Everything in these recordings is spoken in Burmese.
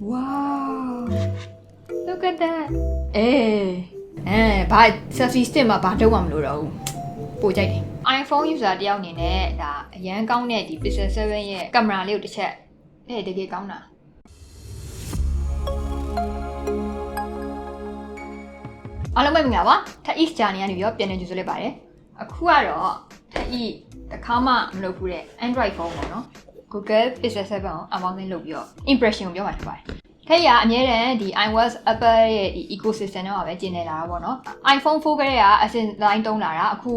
Wow. Look at that. အေးအဲဘာ selfie stick မှာဘာတော့မှမလို့တော့ဘူးပိုကြိုက်တယ် iPhone user တယောက်အနေနဲ့ဒါအရန်ကောင်းတဲ့ဒီ Pixel 7ရဲ့ကင်မရာလေးကိုတစ်ချက်အဲတကယ်ကောင်းတာအားလုံးပဲမင်္ဂလာပါထက် East Journey ကနေပြီးတော့ပြန်နေကြိုဆိုလိုက်ပါတယ်အခုကတော့ထက် E တစ်ခါမှမလုပ်ဘူးတဲ့ Android phone ပေါ့နော် Google Pixel 7ကို unboxing လုပ်ပြီးတော့ impression ကိုပြောမှာဖြစ်ပါတယ်ထက်ရအမြဲတမ်းဒီ iOS Apple ရဲ့ဒီ ecosystem တော့ပဲကျင်နေတာပေါ့နော် iPhone 4ကလေးကအစင်တိုင်းတုံးလာတာအခု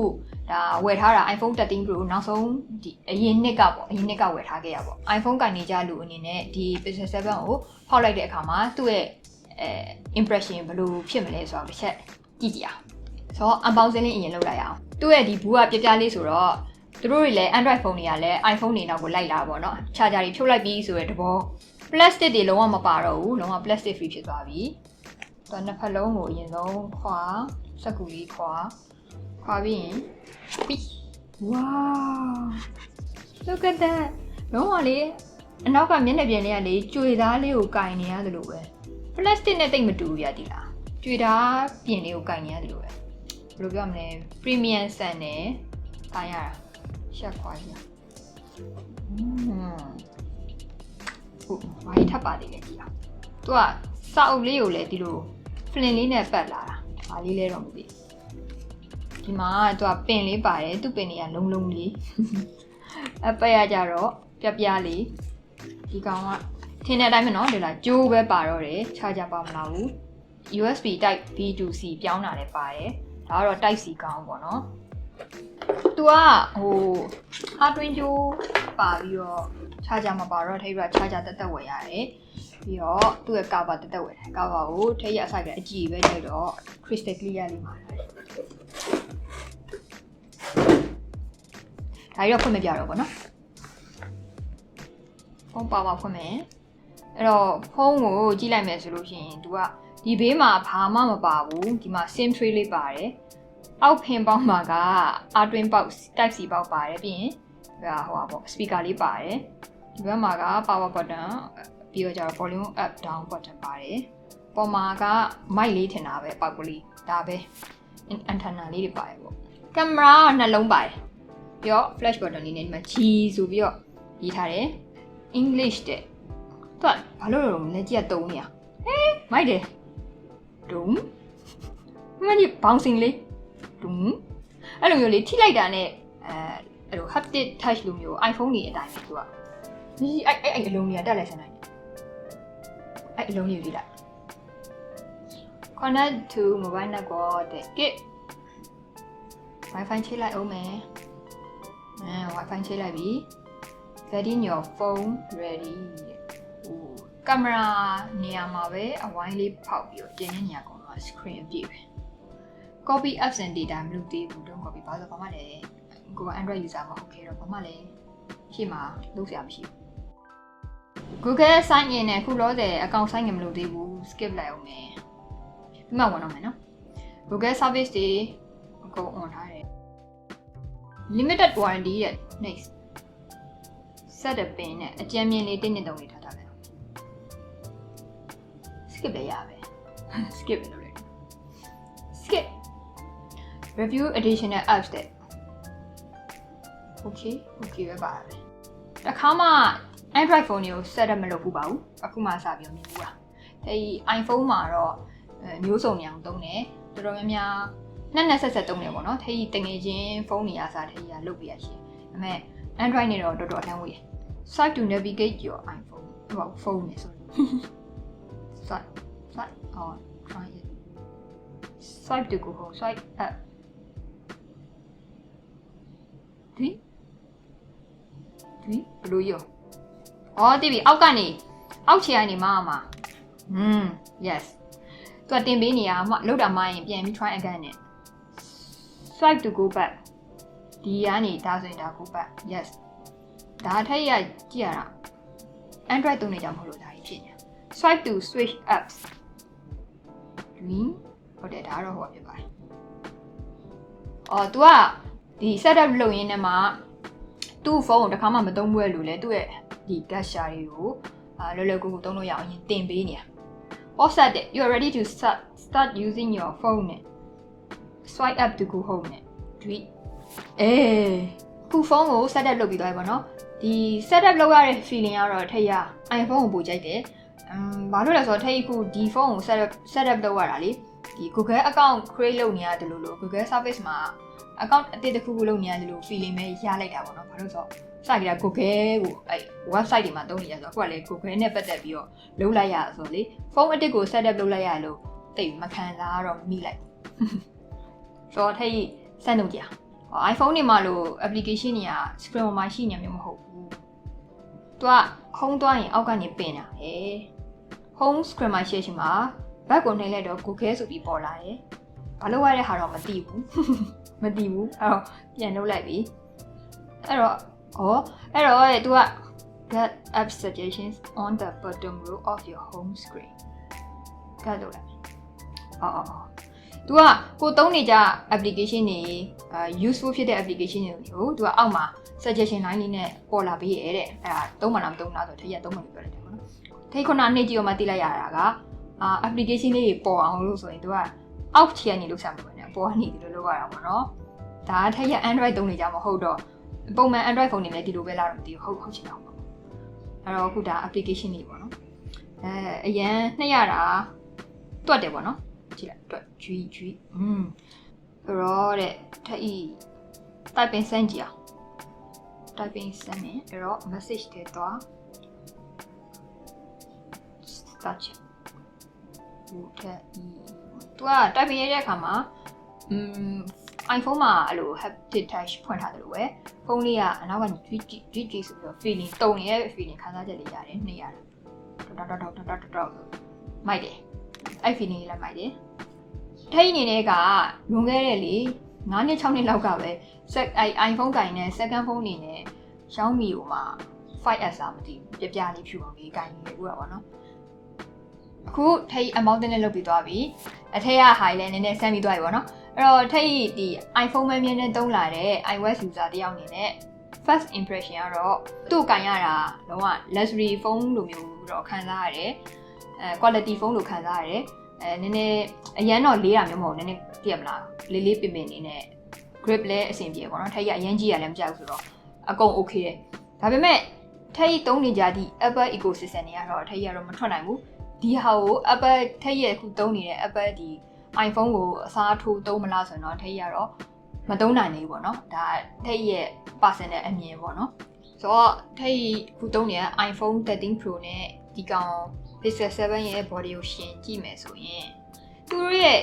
ဒါဝယ်ထားတာ iPhone 13 Pro နောက်ဆုံးဒီအရင်နှစ်ကပေါ့အရင်နှစ်ကဝယ်ထားခဲ့ရပေါ့ iPhone ကင်နေကြလူအနေနဲ့ဒီ Pixel 7ကိုဖောက်လိုက်တဲ့အခါမှာသူ့ရဲ့အဲ impression ဘယ်လိုဖြစ်မလဲဆိုတော့တစ်ချက်ကြည့်ကြည့်အောင်ဆိုတော့ unboxing လေးအရင်လုပ်လိုက်ရအောင်သူ့ရဲ့ဒီဘူးကပြပြလေးဆိုတော့ သူတို့တွေလည်း Android phone တွေကလည်း iPhone တွေနောက်ကိုလိုက်လာပါတော့။ charger တွေဖြုတ်လိုက်ပြီးဆိုတဲ့သဘော plastic တွေလုံးဝမပါတော့ဘူးလုံးဝ plastic free ဖြစ်သွားပြီ။သူကနှစ်ဖက်လုံးကိုအရင်ဆုံးခွာစက်ကူလေးခွာခွာပြီးရင်ပြီး wow look at that လုံးဝလေအနောက်ကမျက်နှာပြင်လေးကလေကြွေသားလေးကိုကင်နေရတယ်လို့ပဲ plastic နဲ့တိတ်မတူဘူးရတိလားကြွေသားပြင်လေးကိုကင်နေရတယ်လို့ပဲဘယ်လိုပြောမလဲ premium ဆန်နဲ့ကင်ရတာ ရက်ခွာရอืมဟုတ်ဘာထပ်ပါသေးလဲကြည့်အောင်သူကစာအုပ်လေးကိုလည်းဒီလိုဖလင်လေးနဲ့ပတ်လာတာဘာလေးလဲတော့မသိဒီမှာသူကပင်လေးပါတယ်သူ့ပင်တွေကလုံးလုံးလေးအပက်ရကြတော့ပြပြလေးဒီကောင်ကထင်းတဲ့အတိုင်းမနော်ဒီလားကျိုးပဲပါတော့တယ်ချာချာပါမလာဘူး USB type B to C ပြောင်းတာလည်းပါတယ်ဒါကတော့ type C ကောင်ပေါ့နော် သူကဟိုဟာတွင်းကျိုးပါပြီးတော့ charger မပါတော့ထိပ်က charger တက်တက်ဝယ်ရတယ်ပြီးတော့သူ့ရဲ့ cover တက်တက်ဝယ်တယ် cover ကိုထိပ်ရအဆိုင်ကအကြည့်ပဲနေတော့ crystal clear လေးမှာဒါရောဖွင့်မပြတော့ဘောနော်ဖုန်းပါပါဖွင့်မယ်အဲ့တော့ဖုန်းကိုကြည့်လိုက်မယ်ဆိုလို့ရှိရင် तू ကဒီဘေးမှာဘာမှမပါဘူးဒီမှာ sim tray လေးပါတယ် အောက်ဖင်ပေါက်မှာက R twin ပေါက် type C ပေါက်ပါတယ်ပြီးရင်ဟိုဟာပေါ့ speaker လေးပါတယ်ဒီဘက်မှာက power button ပြီးတော့ကျတော့ volume up down button ပါတယ်ပေါ်မှာက mic လေးထင်တာပဲပေါက်ကလေးဒါပဲ antenna လေးတွေပါတယ်ပေါ့ကင်မရာနှလုံးပါတယ်ပြီးတော့ flash button လေးနဲ့ဒီမှာ G ဆိုပြီးတော့ရေးထားတယ် English တဲ့သူကဘာလို့လဲလက်ကြီးကတုံးနေရဟဲမိုက်တယ်ဒုံမကြီး bouncing လေး ဒုံအဲ့လိုမျိုးလေးထိလိုက်တာနဲ့အဲအဲ့လို haptic touch လိုမျိုး iPhone တွေအတိုင်းပဲသူကဒီအဲ့အဲ့အဲ့အလုံးကြီးကတက်လိုက်စမ်းနိုင်တယ်အဲ့အလုံးကြီးကိုကြည့်လိုက် connect to mobile network တဲ့ git wifi ချိတ်လိုက်အောင်မယ်အဲ wifi ချိတ်လိုက်ပြီ setting your phone ready တဲ့ဟိုကင်မရာနေရာမှာပဲအဝိုင်းလေးဖောက်ပြီးတော့ကျင်းတဲ့နေရာကောင်က screen အပြည့်ပဲ copy apps and data မလုပ်သေးဘူး don't copy ဘာလို့ဘာမှလည်းကိုက Android user မဟုတ်ခဲ့တော့ဘာမှလည်းရှေ့မှာလုပ်စရာမရှိဘူး Google sign in နဲ့ခုလောဆယ် account sign in မလုပ်သေးဘူး skip လိုက်အောင်မယ်ဒီမှာဝင်တော့မယ်နော် Google service တွေအကုန် on ထားတယ် limited warranty ရဲ့ next set the pin နဲ့အကြမ်းမြင်လေးတင်းနေတုံးလေးထားထားလိုက် skip လည်းရပဲ skip လို့လေ review additional apps တဲ့ okay okay ပဲပါတယ်တခါမှ Android phone တွေကို set up မလုပ်ဘူးပါဘူးအခုမှစပြီးမြင်ဘူးပါအဲဒီ iPhone မှာတော့မျိုးစုံနေအောင်သုံးတယ်တော်တော်များများနှစ်နှစ်ဆက်ဆက်သုံးတယ်ပေါ့နော်ထိတငယ်ချင်းဖုန်းတွေအားစားထိရလုတ်ပြရရှင်ဒါပေမဲ့ Android နဲ့တော့တော်တော်အတန်းဝေး site to navigate your iPhone ဟို phone နဲ့ sorry site site oh try it swipe to go home swipe up ဒီဒီဘလို့ရောအော်တည်ပြီအောက်ကနေအောက်ခြေကနေမအောင်မှာอืม yes သူကတင်ပေးနေရမှလောက်တာမှရင်ပြန်ပြီး try again နဲ့ swipe to go back ဒီကနေဒါဆိုရင်ဒါ go back yes ဒါထက်ရကြည့်ရတာ Android သုံးနေကြမဟုတ်လို့ဒါကြီးဖြစ်နေ swipe to switch apps ဒီဟုတ်တယ်ဒါကတော့ဟိုဖြစ်ပါတယ်အော် तू က ဒီ setup လုပ်ရင်းနဲ့မှသူ့ဖုန်းကိုတစ်ခါမှမသုံးဘူးလေလို့လေသူ့ရဲ့ဒီ gesture တွေကိုအာလောလောကူကူသုံးလို့ရအောင်ရင်တင်ပေးနေတာ WhatsApp တဲ့ you are ready to start start using your phone နဲ့ swipe up to go home နဲ့ tweet အေးခုဖုန်းကို set up လုပ်ပြီးသွားပြီပေါ့နော်ဒီ set up လုပ်ရတဲ့ feeling ကတော့ထက်ရ iPhone ကိုပိုကြိုက်တယ်အမ်ဘာလို့လဲဆိုတော့ထက်ခုဒီဖုန်းကို set up set up လုပ်ရတာလေဒီ Google account create လုပ်နေရတယ်လို့လို့ Google service မှာ account အသစ်တစ်ခုခုလုပ်နေရတယ်လို့ feeling ပဲရလိုက်တာပေါ့နော်ဘာလို့ဆိုတော့စကြတာ Google ကိုအဲ website တွေမှာသုံးနေရဆိုတော့အခုကလေ Google နဲ့ပတ်သက်ပြီးတော့လုပ်လိုက်ရဆိုတော့လေဖုန်းအတစ်ကို set up လုပ်လိုက်ရလို့တိတ်မခံစားတော့မိလိုက်ဆိုတော့ထက်စမ်းလို့ကြာ iPhone တွေမှာလို့ application တွေက screen ပေါ်မှာရှိနေမျိုးမဟုတ်ဘူး။သူက home သွားရင်အောက်ကနေပင်တာဟဲ့။ home screen မှာရှိရှိမှာဘက်ကိုနှိပ်လိုက်တော့ Google ဆိုပြီးပေါ်လာတယ်။ဘာလို့ရတဲ့ဟာတော့မသိဘူး။ မသိဘူး။အဲ့တော့ပြန်လုပ်လိုက်ပြီ။အဲ့တော့ဩအဲ့တော့တဲ့ तू က get app suggestions on the bottom row of your home screen ကဲလုပ်လိုက်။အော်အော်အော် तू ကကိုသုံးနေကြ application တွေအာ useful ဖြစ်တဲ့ application တွေကို तू ကအောက်မှာ suggestion line လေးနဲ့ပေါ်လာပေးရဲတဲ့အဲ့ဒါသုံးမှလားမသုံးလားဆိုတော့ထည့်ရသုံးမှလို့ပြောလိုက်တယ်ပေါ့နော်ထိတ်ခုနနေ့ကြည့်အောင်မှသိလိုက်ရတာကအာ application လေးတွေပေါ်အောင်လို့ဆိုရင် तू ကအောက်ချီကနေလုပ်ဆက်မှာပဲ ねပေါ်ကနေဒီလိုလုပ်ရတာပေါ့နော်ဒါကထည့်ရ Android သုံးနေကြမှာဟုတ်တော့ပုံမှန် Android ဖုန်းတွေလည်းဒီလိုပဲလာတော့မသိဘူးဟုတ်ဟုတ်ချင်တော့ပေါ့အဲ့တော့အခုဒါ application တွေပေါ့နော်အဲအရန်နှိပ်ရတာတွတ်တယ်ပေါ့နော် ကြည့်လိုက်အတွက်ဂျွီဂျွီอืมဆိုတော့တဲ့ထက်ဤ typing စမ်းကြည့်အောင် typing စမ်းနေအဲ့တော့ message တွေတော့ start ချဟိုထက်ဤသူက typing ရတဲ့အခါမှာ อืม iPhone မှာအဲ့လို haptic touch ဖွင့်ထားတယ်လို့ပဲဖုန်းလေးကအနောက်ကကြွကြွကြွကြွဆိုပြီးတော့ feeling တုံနေတဲ့ feeling ခံစားချက်လေးရတယ်နှိရတာတောက်တောက်တောက်တောက်တောက်တောက်မိုက်တယ်အဲ့ feeling လေးလည်းမိုက်တယ်ထိုင်းနေတဲ့ကလွန်ခဲ့တဲ့လေ9နှစ်6နှစ်လောက်ကပဲ set iPhone ကင်နဲ့ second phone နေနဲ့ Xiaomi ဟိုမှာ 5S မသိပြပြလေးဖြူအောင်လေးကင်နေလို့ရပါတော့အခုထိုင်း amount နဲ့လုတ်ပြီးသွားပြီအထက်ကဟာလည်းနည်းနည်းဆမ်းပြီးသွားပြီပေါ့နော် အဲ့တော့ထိတ်ဒီ iPhone မမြင်နဲ့တုံးလာတဲ့ iOS user တယောက်အနေနဲ့ first impression ကတော့သူ့ကင်ရတာလုံးဝ luxury phone လိုမျိုးတော့ခံစားရတယ်အဲ quality phone လိုခံစားရတယ်အဲနည်းနည်းအရန်တော့လေးတာမျိုးမဟုတ်နည်းနည်းပြည့်မလားလေးလေးပင်ပင်နေနဲ့ grip လည်းအဆင်ပြေပေါ့နော်ထိုက်ရအရင်ကြီးရလည်းမကြောက်ဘူးဆိုတော့အကုန် okay တဲ့ဒါပေမဲ့ထိုက်သုံးနေကြသည့် Apple ecosystem တွေကတော့ထိုက်ရတော့မထွက်နိုင်ဘူးဒီဟာကို Apple ထိုက်ရခုသုံးနေတဲ့ Apple ဒီ iPhone ကိုအစားထိုးသုံးမလားဆိုတော့ထိုက်ရတော့မသုံးနိုင်ဘူးပေါ့နော်ဒါထိုက်ရ personal အမြင်ပေါ့နော်ဆိုတော့ထိုက်ခုသုံးနေတဲ့ iPhone 13 Pro နဲ့ဒီကောင် Pixel 7ရဲ့ body ကိုရှင်ကြည့်မယ်ဆိုရင်သူတို့ရဲ့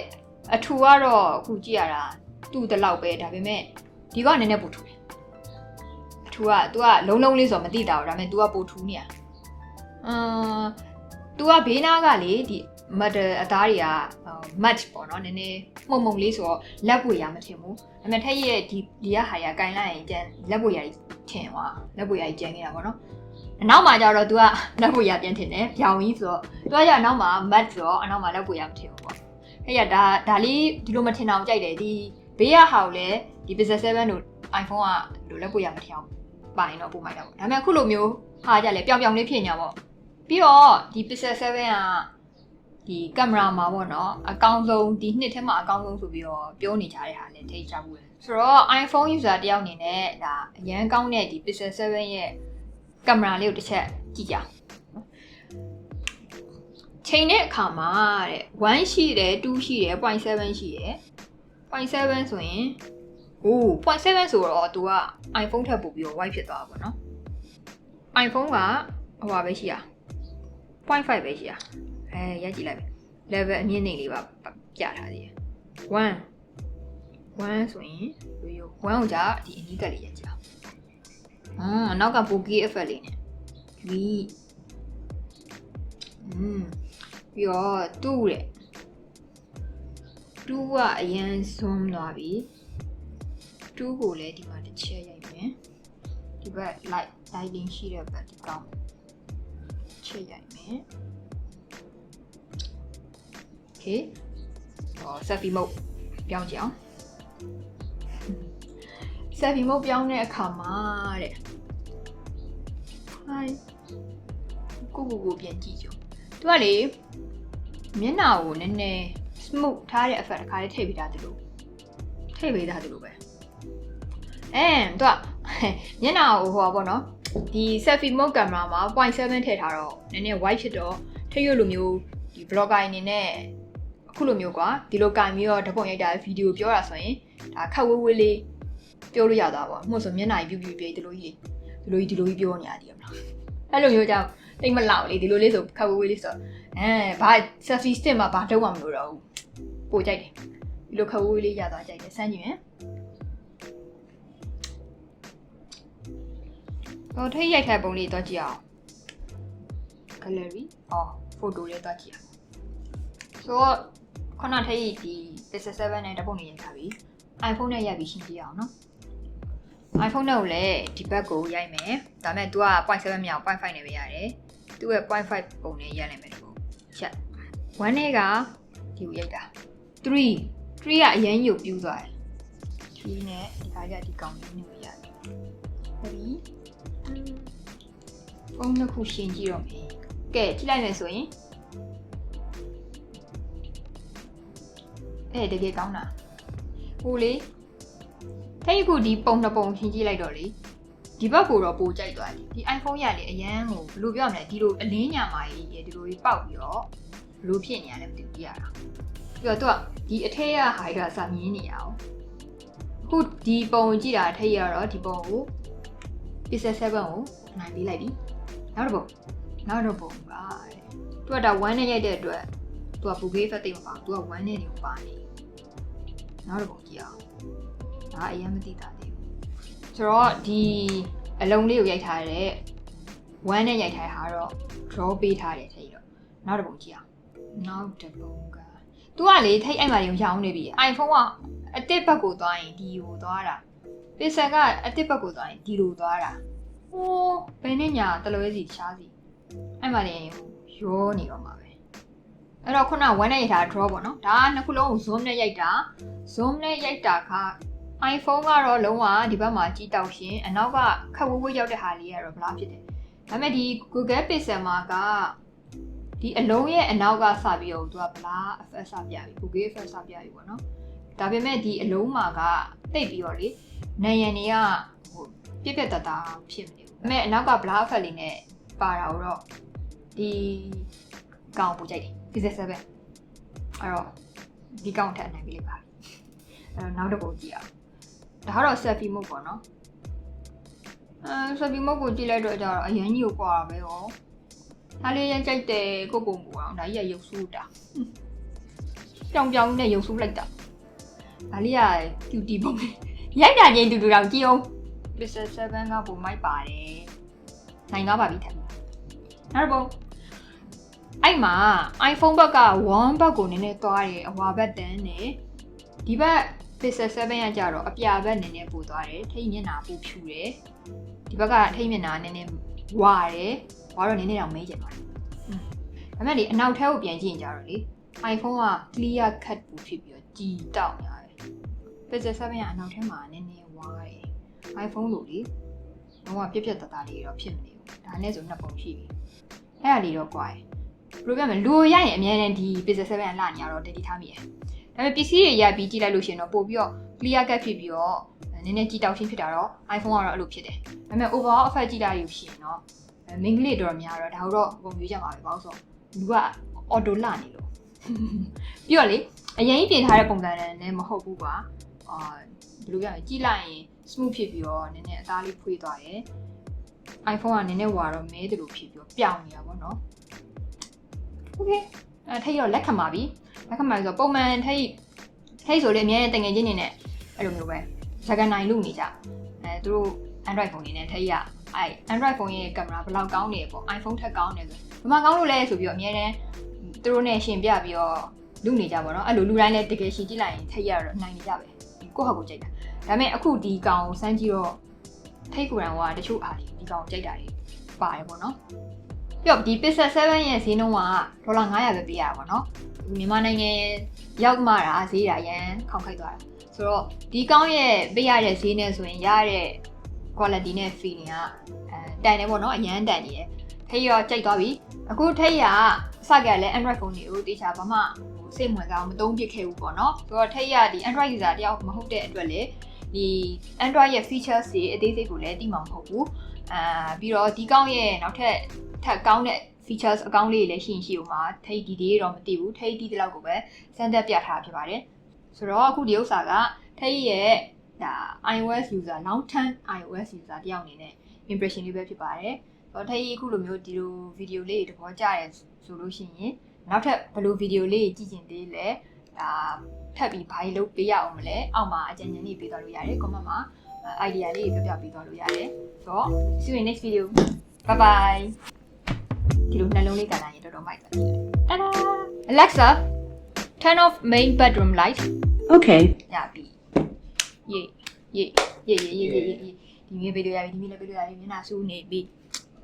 အထူကတော့အခုကြည့်ရတာတူတလောက်ပဲဒါပေမဲ့ဒီကနည်းနည်းပိုထူတယ်အထူက तू ကလုံးလုံးလေးဆိုတော့မသိတာဘူးဒါပေမဲ့ तू ကပိုထူနေရအမ် तू ကဘေးနားကလေဒီ metal အသားတွေက match ပေါ့နော်နည်းနည်းမှုံမှုံလေးဆိုတော့လက်ပွေရမထင်ဘူးဒါပေမဲ့ထက်ရဲ့ဒီဒီကဟာရကင်လိုက်ရင်ကျန်လက်ပွေရကြီးထင်သွားလက်ပွေရကြီးကျန်နေတာပေါ့နော်အနောက်မှာကျတော့ तू ကလက်ပွေရပြန်ထင်တယ်ပြောင်ကြီးဆိုတော့ तू ကရအနောက်မှာ mat ဆိုတော့အနောက်မှာလက်ပွေရမထင်ဘူးပေါ့အဲ့ရဒါဒါလေးဒီလိုမထင်အောင်ကြိုက်တယ်ဒီဘေးရဟာကိုလည်းဒီ Pixel 7တို့ iPhone ကလိုလက်ပွေရမထင်အောင်ပါရင်တော့ပို့မှရတာပေါ့ဒါပေမဲ့အခုလိုမျိုးဟာကြလေပျောင်ပျောင်လေးဖြစ်ညာပေါ့ပြီးတော့ဒီ Pixel 7က ဒီကင်မရာမှာပေါ့နော်အကောင်းဆုံးဒီနှစ်ထဲမှာအကောင်းဆုံးဆိုပြီးတော့ပြောနေကြတဲ့ဟာလည်းထိချဘူးလေဆိုတော့ iPhone user တယောက်အနေနဲ့ဒါအရန်ကောင်းတဲ့ဒီ Pixel 7ရဲ့ကင်မရာလေးကိုတစ်ချက်ကြည့်ကြချိန်တဲ့အခါမှာတဲ့1ရှိတယ်2ရှိတယ်0.7ရှိတယ်0.7ဆိုရင်အိုး0.7ဆိုတော့ तू က iPhone ထက်ပိုပြီးတော့ wide ဖြစ်သွားတာပေါ့နော် iPhone ကဟိုပါပဲရှိရ0.5ပဲရှိရ အဲရိုက်ကြည့်လိုက်မယ် level အမြင့်နေလေးပါပြထားသေးတယ်1 1ဆိုရင်ရိုးရိုး1ကိုကြာဒီအနီးကပ်လေးရိုက်ကြည့်အောင်အာနောက်က bokeh effect လေးနဲ့ဒီอืมပြီးတော့တူးတဲ့တူးကအရန် zoom သွားပြီတူးကိုလည်းဒီမှာတစ်ချက်ရိုက်မယ်ဒီဘက် light lighting ရှိတဲ့ဘက်ဒီကောင်ချက်ရိုက်မယ် okay ဟော selfie mode ပြောင်းကြည့်အောင် selfie mode ပြောင်းတဲ့အခါမှာတဲ့ hi ကိုကိုကိုပြန်ကြည့်ကြသူကလေမျက်နှာကိုနည်းနည်း smooth ထားတဲ့ effect တစ်ခါလေးထည့်ပေးထားသလိုထည့်ပေးထားသလိုပဲအဲသူကမျက်နှာကိုဟိုပါပေါ့နော်ဒီ selfie mode camera မှာ0.7ထည့်ထားတော့နည်းနည်း white ဖြစ်တော့ထည့်ရလိုမျိုးဒီ blogger အနေနဲ့အ ခုလိုမျိုးကွာဒီလိုကင်ပြီးတော့ဓာတ်ပုံရိုက်တာဗီဒီယိုပြောတာဆိုရင်ဒါခက်ဝေးဝေးလေးပြောလို့ရတာပေါ့မှုဆိုမျက်နှာကြီးပြူပြူပြဒီလိုကြီးဒီလိုကြီးဒီလိုကြီးပြောနေရတယ်မလားအဲ့လိုမျိုးကြောင့်တိတ်မလောက်လေဒီလိုလေးဆိုခက်ဝေးဝေးလေးဆိုအဲဘာ selfie stick မှာဘာတော့မှမလို့တော့ဘူးပိုကြိုက်တယ်ဒီလိုခက်ဝေးဝေးလေးရသွားကြိုက်တယ်စမ်းကြည့်ရင်တော့ထိတ်ရိုက်ထားပုံလေးတော့ကြည့်အောင် gallery အော် photo လေးတော့ကြည့်အောင်ဆိုတော့ ခုနထိတ်ဒီ Pixel 7နဲ့တပုံလေးရိုက်ထားပြီ iPhone နဲ့ရိုက်ပြီးရှင်းကြည့်အောင်နော် iPhone နဲ့ကိုလည်းဒီဘက်ကိုရိုက်မယ်ဒါပေမဲ့ तू က0.7မြောက်0.5နဲ့ပဲရတယ်သူ့ရဲ့0.5ပုံနဲ့ရိုက်လိုက်မယ်ဒီကိုချက်1နဲ့ကဒီကိုရိုက်တာ3 3ကအရင်ညို့ပြူးသွားတယ်3နဲ့ဒီကကြဒီကောင်လေးနဲ့ရတယ်ဟုတ်ပြီဖုန်းတစ်ခုရှင်းကြည့်တော့မယ်ကဲကြည့်လိုက်မယ်ဆိုရင် အဲတကယ်ကောင်းတာဟိုလေထိတ်ခုဒီပုံတစ်ပုံရှင်းကြည့်လိုက်တော့လေဒီဘက်ကိုတော့ပိုကြိုက်သွားတယ်ဒီ iPhone ရလေအရန်ကိုဘယ်လိုပြောရမလဲဒီလိုအလင်းညာမာကြီးရေဒီလိုကြီးပေါက်ပြီးတော့ဘယ်လိုဖြစ်နေရလဲမသိဘူးကြည့်ရတာပြီးတော့သူကဒီအထက်ကဟာကစာမြင်နေရအောင်ခုဒီပုံကြည့်တာအထက်ရတော့ဒီပုံကို Pixel 7ကိုနိုင်ပေးလိုက်ပြီနောက်တစ်ပုံနောက်တစ်ပုံပါတဲ့သူကဒါ1နဲ့ရိုက်တဲ့အတွက် သူက bouquet effect တိတ်မပါဘူးသူက1နဲ့နေပါနေနောက်တစ်ပုံကြည့်အောင်ဒါအရင်မသိတာသေးဘူးဆိုတော့ဒီအလုံးလေးကိုရိုက်ထားတဲ့1နဲ့ရိုက်ထားတဲ့ဟာတော့ draw ပေးထားတယ်ထိတော့နောက်တစ်ပုံကြည့်အောင်နောက်တစ်ပုံကသူကလေထိတ်အဲ့မှာရုံရောင်းနေပြီ iPhone ကအတစ်ဘက်ကိုသွားရင်ဒီကိုသွားတာ Pixel ကအတစ်ဘက်ကိုသွားရင်ဒီလိုသွားတာဟိုးဘယ်နဲ့ညာတလွဲစီရှားစီအဲ့မှာလည်းရောနေတော့မှာပဲ အဲ့တော့ခုန1နဲ့ရိုက်တာ draw ပေါ့နော်ဒါကနှစ်ခုလုံးကို zoom နဲ့ရိုက်တာ zoom နဲ့ရိုက်တာက iPhone ကတော့လုံးဝဒီဘက်မှာကြီးတောက်ရှင်အနောက်ကခက်ဝဝဝရောက်တဲ့ဟာလေးကတော့ဘလားဖြစ်တယ်ဒါပေမဲ့ဒီ Google Pixel မှာကဒီအလုံးရဲ့အနောက်ကစပြီးတော့သူကဘလား effect စပြပြီ Google effect စပြပြီပေါ့နော်ဒါပေမဲ့ဒီအလုံးမှာကတိတ်ပြီးတော့လေနေရန်တွေကဟိုပြက်ပြက်တတဖြစ်မနေဘူးဒါပေမဲ့အနောက်က blah effect လေးနဲ့ပါတာတော့ဒီကောင်ပူကြိုက်တယ် Pixel 7အဲ့တော့ဒီကောင်ထက်အနိုင်ပေးလိုက်ပါအဲ့တော့နောက်တစ်ပုံကြည့်အောင်ဒါကတော့ selfie mode ပေါ့နော်အဲ selfie mode ကိုကြည့်လိုက်တော့ကျတော့အရင်ကြီးကိုကွာပဲဟောဒါလေးရင်ကြိုက်တယ်ကိုကိုမူအောင်ဒါကြီးကရုပ်ဆူးတာပြောင်ပြောင်နဲ့ရုပ်ဆူးလိုက်တာဒါလေးက cutie ပုံရိုက်တာချင်းတူတူတော့ကြည့်အောင် Pixel 7ကပုံမိုက်ပါတယ်နိုင်သွားပါပြီထပ်နောက်ပုံ အဲ့မှာ iPhone ဘက်က1ဘက်ကိုနည်းနည်းသွားတယ်အဝါဘက်တန်းနဲ့ဒီဘက် Pixel 7ရကြတော့အပြာဘက်နည်းနည်းပို့သွားတယ်ထိတ်မျက်နှာပို့ဖြူတယ်ဒီဘက်ကထိတ်မျက်နှာနည်းနည်းဝါတယ်ဝါတော့နည်းနည်းတော့မဲကျင်သွားတယ်ဒါပေမဲ့လေအနောက်ထဲကိုပြန်ကြည့်ရင်ကြတော့လေ iPhone က clear cut ပို့ဖြစ်ပြီးတော့ကြည်တောက်နေရတယ် Pixel 7ရအနောက်ထဲမှာနည်းနည်းဝါတယ် iPhone လို့လေတော့ပြက်ပြက်တသားလေးတော့ဖြစ်မနေဘူးဒါနဲ့ဆိုနှစ်ပုံရှိပြီအဲ့ဒါလေးတော့ကွာ ဘယ်လိုပြောမလဲလူရရင်အများနဲ့ဒီ Pixel 7လာနေရတော့တတိထားမိတယ်ဒါပေမဲ့ပစ္စည်းတွေရိုက်ပြီးကြည့်လိုက်လို့ရှိရင်တော့ပို့ပြီးတော့ clear cut ဖြစ်ပြီးတော့နည်းနည်းကြည်တောက်ချင်းဖြစ်တာတော့ iPhone ကတော့အဲ့လိုဖြစ်တယ်ဒါပေမဲ့ overall effect ကြည့်တာယူရှင်တော့မင်းကလေးတော်များတော့ဒါတော့ပုံပြကြမှာပဲပေါ့ဆိုလူက auto လာနေလို့ပြီးတော့လေအရင်ကြီးပြင်ထားတဲ့ပုံစံနဲ့မဟုတ်ဘူးကွာအာဘယ်လိုပြောရလဲကြည့်လိုက်ရင် smooth ဖြစ်ပြီးတော့နည်းနည်းအသားလေးဖွေးသွားတယ် iPhone ကနည်းနည်းဝါတော့မဲတယ်လို့ဖြစ်ပြီးတော့ပြောင်းနေတာပေါ့နော် Okay အဲထိတ်တော့လက်ခံပါပြီလက်ခံပါပြီဆိုတော့ပုံမှန်ထိတ်ထိတ်ဆိုလေအများနဲ့တငယ်ချင်းနေနဲ့အဲ့လိုမျိုးပဲဇာကန်နိုင်လို့နေကြအဲသူတို့ Android ဖုန်းနေနဲ့ထိတ်ရအဲ Android ဖုန်းရဲ့ကင်မရာဘယ်လောက်ကောင်းနေပေါ့ iPhone ထက်ကောင်းနေဆိုဘယ်မှာကောင်းလို့လဲဆိုပြီးတော့အများနဲ့သူတို့နဲ့ရှင်ပြပြီးတော့လူနေကြပါတော့အဲ့လိုလူတိုင်းလည်းတကယ်ရှင်ကြည့်လိုက်ရင်ထိတ်ရတော့နိုင်နေကြပဲကိုယ့်ဟာကိုယ်ကြိုက်တာဒါပေမဲ့အခုဒီကောင်စမ်းကြည့်တော့ထိတ်ကိုယ်တိုင်ကတချို့အားဒီကောင်ကြိုက်တာတွေပါတယ်ပေါ့နော် ပြီးတော့ဒီ Pixel 7ရဲ့ဈေးနှုန်းကဒေါ်လာ900ပဲပေးရတာပေါ့နော်မြန်မာနိုင်ငံရောက်မှတာဈေးတာရန်ခေါက်ခိုက်သွားတာဆိုတော့ဒီကောင်းရဲ့ပေးရတဲ့ဈေးနဲ့ဆိုရင်ရတဲ့ quality နဲ့ feeling ကအဲတန်တယ်ပေါ့နော်အရန်တန်နေတယ်ထိတ်ရောကြိုက်သွားပြီအခုထိတ်ရစကြလဲ Android phone တွေကိုတေချာဘာမှဟိုစိတ်ဝင်စားအောင်မသုံးပြစ်ခဲ့ဘူးပေါ့နော်ဆိုတော့ထိတ်ရဒီ Android user တယောက်မဟုတ်တဲ့အတွက်လေဒီ Android ရဲ့ features တွေအသေးစိတ်ကိုလည်းသိမှာမဟုတ်ဘူး အာပြီးတော့ဒီကောင်းရဲ့နောက်ထပ်ထပ်ကောင်းတဲ့ features အကောင့်လေးတွေလည်းရှိရင်ရှိဦးမှာထိတ်ဒီဒီတော့မသိဘူးထိတ်ဒီဒီလောက်ကိုပဲစမ်းသပ်ပြထားဖြစ်ပါတယ်ဆိုတော့အခုဒီဥစ္စာကထိတ်ရဲ့ဒါ iOS user long term iOS user တယောက်အနေနဲ့ impression လေးပဲဖြစ်ပါတယ်ဆိုတော့ထိတ်အခုလိုမျိုးဒီလိုဗီဒီယိုလေးတွေတဘောကြရဲဆိုလို့ရှိရင်နောက်ထပ်ဘယ်လိုဗီဒီယိုလေးကြည့်ကျင်သေးလဲဒါထပ်ပြီးဘာကြီးလုပ်ပေးရအောင်မလဲအောက်မှာအကြံဉာဏ်လေးပေးသွားလို့ရတယ် comment မှာ idea လေးတွေပြပြပေးသွားလို့ရတယ်ဆိုတော့ see you in next video bye bye ဒီလိုနှလုံးလေးကန်လာရင်တော်တော်မိုက်တယ်တာဒါ Alexa turn off main bedroom light Okay. ရပြီယေယေယေယေယေယေဒီမြေပေးလို့ရပြီဒီမြေလည်းပေးလို့ရပြီမျက်နှာစူးနေပြီ